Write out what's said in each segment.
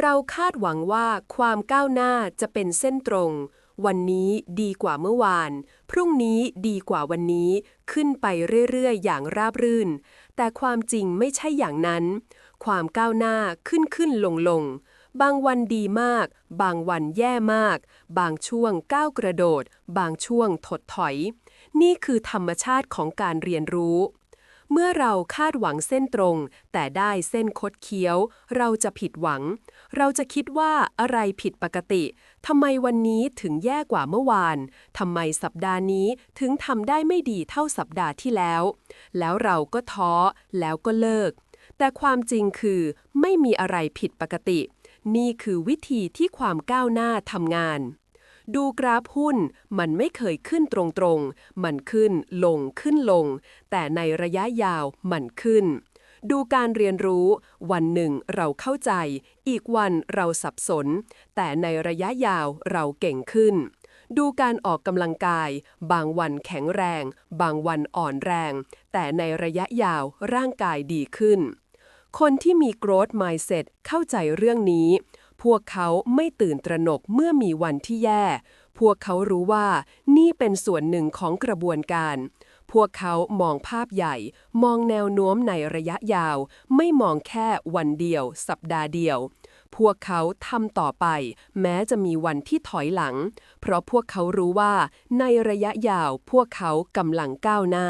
เราคาดหวังว่าความก้าวหน้าจะเป็นเส้นตรง วันนี้ดีกว่าเมื่อวาน พรุ่งนี้ดีกว่าวันนี้ ขึ้นไปเรื่อยๆ อย่างราบรื่น แต่ความจริงไม่ใช่อย่างนั้น ความก้าวหน้าขึ้นขึ้นลงลงบางวันดีมาก บางวันแย่มาก บางช่วงก้าวกระโดด บางช่วงถดถอย นี่คือธรรมชาติของการเรียนรู้ เมื่อเราคาดหวังเส้นตรง แต่ได้เส้นคดเคี้ยว เราจะผิดหวัง เราจะคิดว่าอะไรผิดปกติทำไมวันนี้ถึงแย่กว่าเมื่อวานทำไมสัปดาห์นี้ถึงทำได้ไม่ดีเท่าสัปดาห์ที่แล้ว แล้วเราก็ท้อแล้วก็เลิก แต่ความจริงคือ ไม่มีอะไรผิดปกติ นี่คือวิธีที่ความก้าวหน้าทำงาน ดูกราฟหุ้น มันไม่เคยขึ้นตรงๆ มันขึ้นลงขึ้นลง แต่ในระยะยาวมันขึ้น ดูการเรียนรู้ วันหนึ่งเราเข้าใจ อีกวันเราสับสน แต่ในระยะยาวเราเก่งขึ้น ดูการออกกำลังกาย บางวันแข็งแรง บางวันอ่อนแรง แต่ในระยะยาวร่างกายดีขึ้น คนที่มี growth mindset เข้าใจเรื่องนี้ พวกเขาไม่ตื่นตระหนกเมื่อมีวันที่แย่ พวกเขารู้ว่านี่เป็นส่วนหนึ่งของกระบวนการ พวกเขามองภาพใหญ่ มองแนวโน้มในระยะยาว ไม่มองแค่วันเดียว สัปดาห์เดียว พวกเขาทำต่อไป แม้จะมีวันที่ถอยหลัง เพราะพวกเขารู้ว่าในระยะยาวพวกเขากำลังก้าวหน้า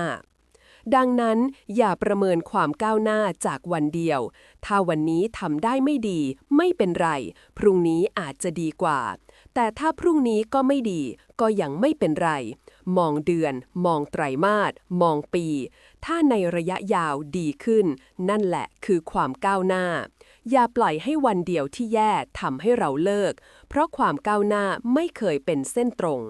ดังนั้นอย่าประเมินความก้าวหน้าจากวันเดียว ถ้าวันนี้ทำได้ไม่ดีไม่เป็นไร พรุ่งนี้อาจจะดีกว่า แต่ถ้าพรุ่งนี้ก็ไม่ดี ก็ยังไม่เป็นไร มองเดือน มองไตรมาสมองปี ถ้าในระยะยาวดีขึ้น นั่นแหละคือความก้าวหน้า อย่าปล่อยให้วันเดียวที่แย่ทำให้เราเลิก เพราะความก้าวหน้าไม่เคยเป็นเส้นตรง